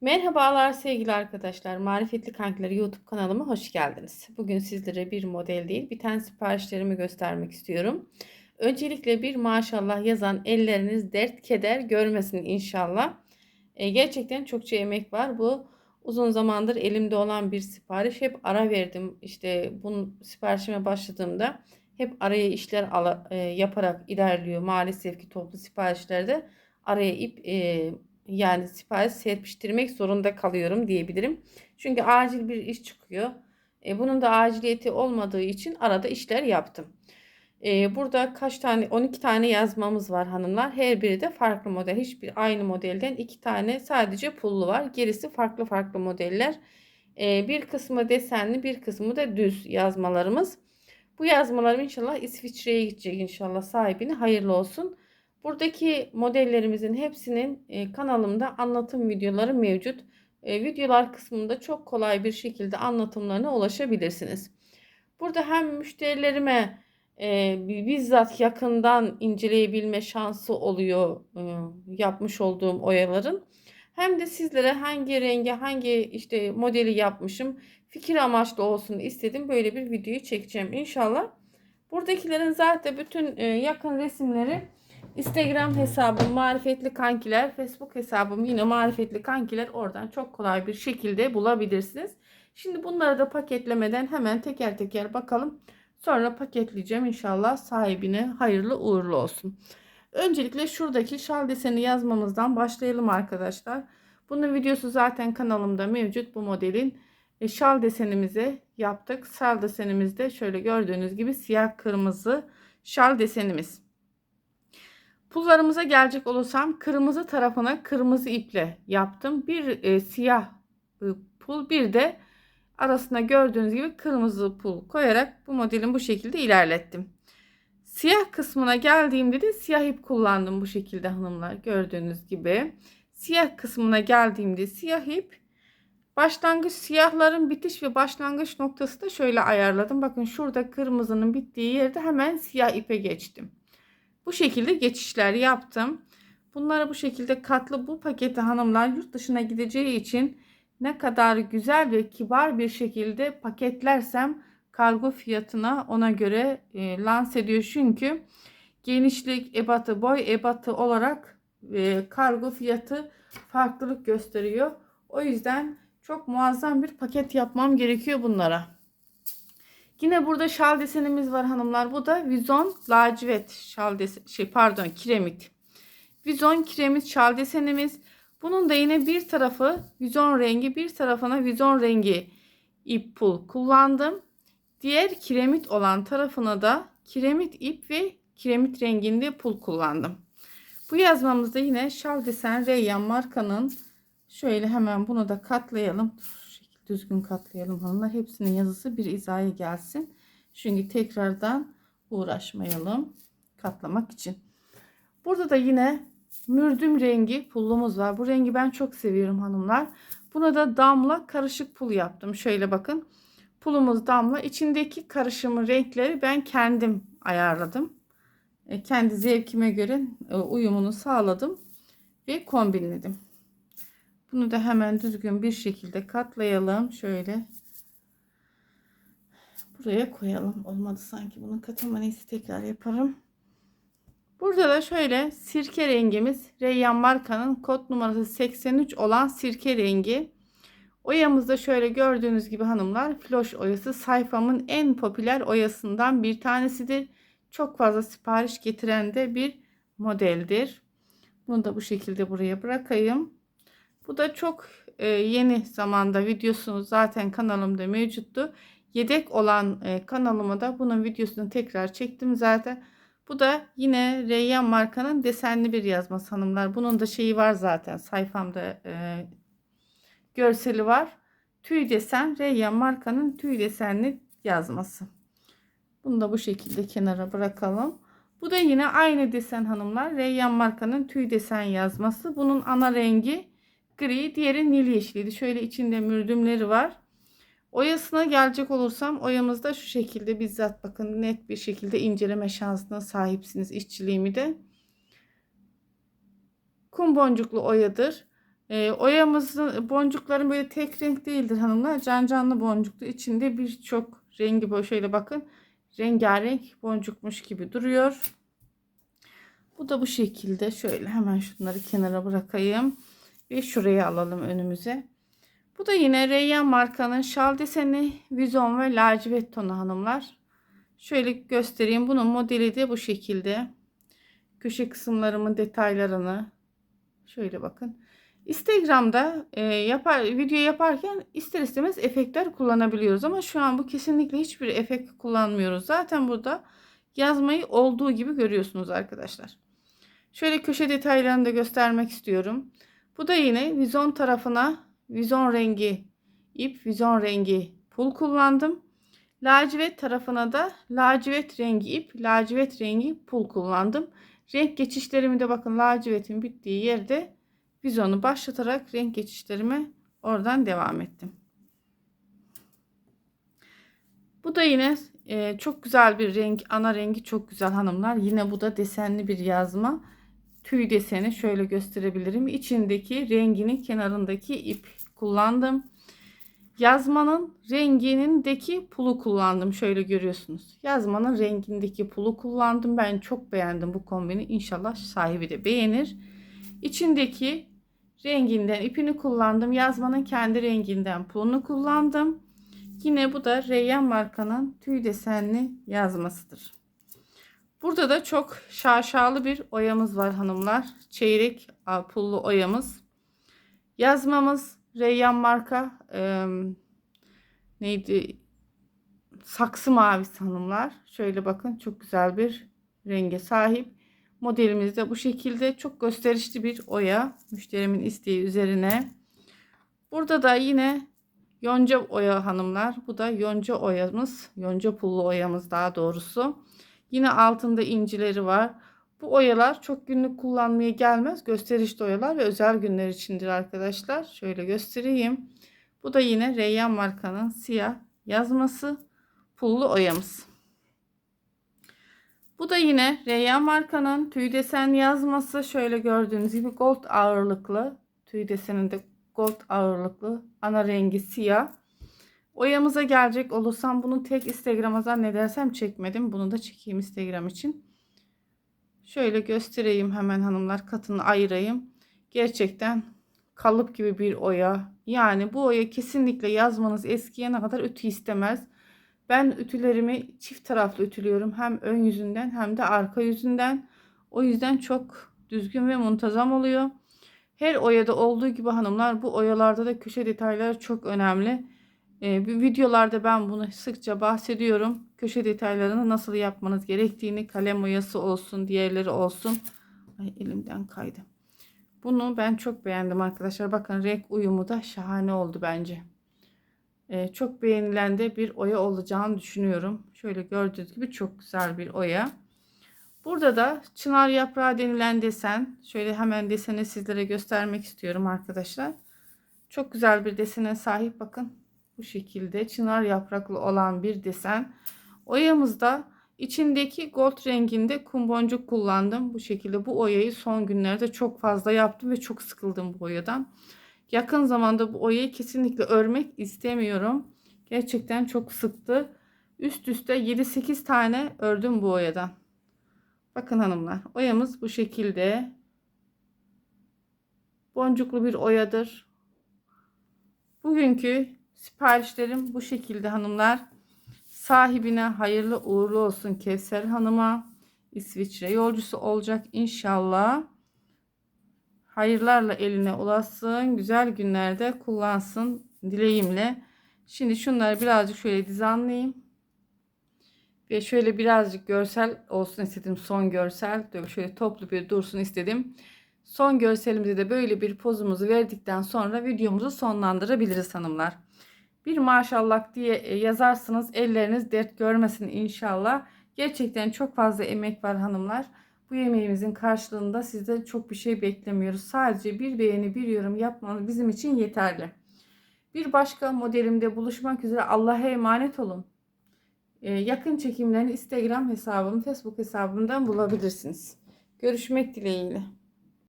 Merhabalar sevgili arkadaşlar. Marifetli Kankiler YouTube kanalıma hoş geldiniz. Bugün sizlere bir model değil bir tane siparişlerimi göstermek istiyorum. Öncelikle bir maşallah yazan elleriniz dert keder görmesin inşallah. E, gerçekten çokça emek var. Bu uzun zamandır elimde olan bir sipariş. Hep ara verdim. İşte bunun siparişime başladığımda hep araya işler ala, e, yaparak ilerliyor. Maalesef ki toplu siparişlerde araya ip e, yani sipariş serpiştirmek zorunda kalıyorum diyebilirim. Çünkü acil bir iş çıkıyor. E, bunun da aciliyeti olmadığı için arada işler yaptım. E, burada kaç tane 12 tane yazmamız var hanımlar. Her biri de farklı model. Hiçbir aynı modelden iki tane sadece pullu var. Gerisi farklı farklı modeller. E, bir kısmı desenli bir kısmı da düz yazmalarımız. Bu yazmalarım inşallah İsviçre'ye gidecek inşallah sahibine hayırlı olsun. Buradaki modellerimizin hepsinin e, kanalımda anlatım videoları mevcut. E, videolar kısmında çok kolay bir şekilde anlatımlarına ulaşabilirsiniz. Burada hem müşterilerime e, bizzat yakından inceleyebilme şansı oluyor yapmış olduğum oyaların. Hem de sizlere hangi rengi hangi işte modeli yapmışım fikir amaçlı olsun istedim. Böyle bir videoyu çekeceğim inşallah. Buradakilerin zaten bütün yakın resimleri Instagram hesabım Marifetli Kankiler. Facebook hesabım yine Marifetli Kankiler. Oradan çok kolay bir şekilde bulabilirsiniz. Şimdi bunları da paketlemeden hemen teker teker bakalım. Sonra paketleyeceğim inşallah sahibine hayırlı uğurlu olsun. Öncelikle şuradaki şal deseni yazmamızdan başlayalım arkadaşlar. Bunun videosu zaten kanalımda mevcut bu modelin. E, şal desenimizi yaptık. Şal desenimizde şöyle gördüğünüz gibi siyah kırmızı şal desenimiz. Pullarımıza gelecek olursam kırmızı tarafına kırmızı iple yaptım. Bir e, siyah e, pul bir de arasında gördüğünüz gibi kırmızı pul koyarak bu modelin bu şekilde ilerlettim. Siyah kısmına geldiğimde de siyah ip kullandım bu şekilde hanımlar gördüğünüz gibi. Siyah kısmına geldiğimde siyah ip başlangıç siyahların bitiş ve başlangıç noktası da şöyle ayarladım. Bakın şurada kırmızının bittiği yerde hemen siyah ipe geçtim. Bu şekilde geçişler yaptım. Bunları bu şekilde katlı bu paketi hanımlar yurt dışına gideceği için ne kadar güzel ve kibar bir şekilde paketlersem kargo fiyatına ona göre e, lanse ediyor. Çünkü genişlik ebatı, boy ebatı olarak e, kargo fiyatı farklılık gösteriyor. O yüzden çok muazzam bir paket yapmam gerekiyor bunlara. Yine burada şal desenimiz var hanımlar. Bu da vizon lacivert şal desen şey pardon kiremit. Vizon kiremit şal desenimiz. Bunun da yine bir tarafı vizon rengi, bir tarafına vizon rengi ip pul kullandım. Diğer kiremit olan tarafına da kiremit ip ve kiremit renginde pul kullandım. Bu yazmamızda yine şal desen Reyyan markanın şöyle hemen bunu da katlayalım düzgün katlayalım hanımlar. Hepsinin yazısı bir izaya gelsin. Çünkü tekrardan uğraşmayalım katlamak için. Burada da yine mürdüm rengi pullumuz var. Bu rengi ben çok seviyorum hanımlar. Buna da damla karışık pul yaptım. Şöyle bakın. Pulumuz damla. İçindeki karışımı renkleri ben kendim ayarladım. E, kendi zevkime göre e, uyumunu sağladım ve kombinledim. Bunu da hemen düzgün bir şekilde katlayalım. Şöyle buraya koyalım. Olmadı sanki bunun katılma neyse tekrar yaparım. Burada da şöyle sirke rengimiz Reyyan markanın kod numarası 83 olan sirke rengi. Oyamızda şöyle gördüğünüz gibi hanımlar floş oyası sayfamın en popüler oyasından bir tanesidir. Çok fazla sipariş getiren de bir modeldir. Bunu da bu şekilde buraya bırakayım. Bu da çok e, yeni zamanda videosu zaten kanalımda mevcuttu. Yedek olan e, kanalıma da bunun videosunu tekrar çektim zaten. Bu da yine Reyyan markanın desenli bir yazması hanımlar. Bunun da şeyi var zaten sayfamda e, görseli var. Tüy desen Reyyan markanın tüy desenli yazması. Bunu da bu şekilde kenara bırakalım. Bu da yine aynı desen hanımlar. Reyyan markanın tüy desen yazması. Bunun ana rengi gri, diğeri nil yeşiliydi. Şöyle içinde mürdümleri var. Oyasına gelecek olursam oyamızda şu şekilde bizzat bakın net bir şekilde inceleme şansına sahipsiniz işçiliğimi de. Kum boncuklu oyadır. E, oyamızın boncukların böyle tek renk değildir hanımlar. Can canlı boncuklu. İçinde birçok rengi böyle şöyle bakın. Rengarenk boncukmuş gibi duruyor. Bu da bu şekilde. Şöyle hemen şunları kenara bırakayım. Ve şuraya alalım önümüze. Bu da yine Reyyan markanın şal deseni, vizon ve lacivert tonu hanımlar. Şöyle göstereyim. Bunun modeli de bu şekilde. Köşe kısımlarımın detaylarını şöyle bakın. Instagram'da e, yapar video yaparken ister istemez efektler kullanabiliyoruz ama şu an bu kesinlikle hiçbir efekt kullanmıyoruz. Zaten burada yazmayı olduğu gibi görüyorsunuz arkadaşlar. Şöyle köşe detaylarını da göstermek istiyorum. Bu da yine vizon tarafına vizon rengi ip, vizon rengi pul kullandım. Lacivert tarafına da lacivert rengi ip, lacivert rengi pul kullandım. Renk geçişlerimi de bakın lacivertin bittiği yerde vizonu başlatarak renk geçişlerime oradan devam ettim. Bu da yine e, çok güzel bir renk. Ana rengi çok güzel hanımlar. Yine bu da desenli bir yazma. Tüy deseni şöyle gösterebilirim. İçindeki renginin kenarındaki ip kullandım. Yazmanın renginindeki pulu kullandım. Şöyle görüyorsunuz. Yazmanın rengindeki pulu kullandım. Ben çok beğendim bu kombini. İnşallah sahibi de beğenir. İçindeki renginden ipini kullandım. Yazmanın kendi renginden pulunu kullandım. Yine bu da Reyyan markanın tüy desenli yazmasıdır. Burada da çok şaşalı bir oyamız var hanımlar. Çeyrek pullu oyamız. Yazmamız Reyyan marka e, neydi? Saksı mavisi hanımlar. Şöyle bakın çok güzel bir renge sahip. Modelimiz de bu şekilde çok gösterişli bir oya. Müşterimin isteği üzerine. Burada da yine yonca oya hanımlar. Bu da yonca oyamız. Yonca pullu oyamız daha doğrusu. Yine altında incileri var. Bu oyalar çok günlük kullanmaya gelmez. Gösterişli oyalar ve özel günler içindir arkadaşlar. Şöyle göstereyim. Bu da yine Reyyan markanın siyah yazması pullu oyamız. Bu da yine Reyyan markanın tüy desen yazması. Şöyle gördüğünüz gibi gold ağırlıklı. Tüy deseninde gold ağırlıklı. Ana rengi siyah. Oyamıza gelecek olursam bunu tek Instagram'a zannedersem çekmedim. Bunu da çekeyim Instagram için. Şöyle göstereyim hemen hanımlar katını ayırayım. Gerçekten kalıp gibi bir oya. Yani bu oya kesinlikle yazmanız eskiyene kadar ütü istemez. Ben ütülerimi çift taraflı ütülüyorum. Hem ön yüzünden hem de arka yüzünden. O yüzden çok düzgün ve muntazam oluyor. Her oyada olduğu gibi hanımlar bu oyalarda da köşe detayları çok önemli. Ee, videolarda ben bunu sıkça bahsediyorum. Köşe detaylarını nasıl yapmanız gerektiğini kalem oyası olsun diğerleri olsun. Ay elimden kaydı. Bunu ben çok beğendim arkadaşlar. Bakın renk uyumu da şahane oldu bence. Ee, çok beğenilen de bir oya olacağını düşünüyorum. Şöyle gördüğünüz gibi çok güzel bir oya. Burada da çınar yaprağı denilen desen. Şöyle hemen deseni sizlere göstermek istiyorum arkadaşlar. Çok güzel bir desene sahip bakın. Bu şekilde çınar yapraklı olan bir desen. Oyamızda içindeki gold renginde kum boncuk kullandım. Bu şekilde bu oyayı son günlerde çok fazla yaptım ve çok sıkıldım bu oyadan. Yakın zamanda bu oyayı kesinlikle örmek istemiyorum. Gerçekten çok sıktı. Üst üste 7-8 tane ördüm bu oyadan. Bakın hanımlar oyamız bu şekilde. Boncuklu bir oyadır. Bugünkü siparişlerim bu şekilde hanımlar. Sahibine hayırlı uğurlu olsun Kevser Hanım'a. İsviçre yolcusu olacak inşallah. Hayırlarla eline ulaşsın. Güzel günlerde kullansın dileğimle. Şimdi şunları birazcık şöyle dizanlayayım. Ve şöyle birazcık görsel olsun istedim. Son görsel. Şöyle toplu bir dursun istedim. Son görselimizde de böyle bir pozumuzu verdikten sonra videomuzu sonlandırabiliriz hanımlar. Bir maşallah diye e, yazarsınız. Elleriniz dert görmesin inşallah. Gerçekten çok fazla emek var hanımlar. Bu yemeğimizin karşılığında sizden çok bir şey beklemiyoruz. Sadece bir beğeni bir yorum yapmanız bizim için yeterli. Bir başka modelimde buluşmak üzere Allah'a emanet olun. Ee, yakın çekimlerini Instagram hesabım, Facebook hesabımdan bulabilirsiniz. Görüşmek dileğiyle.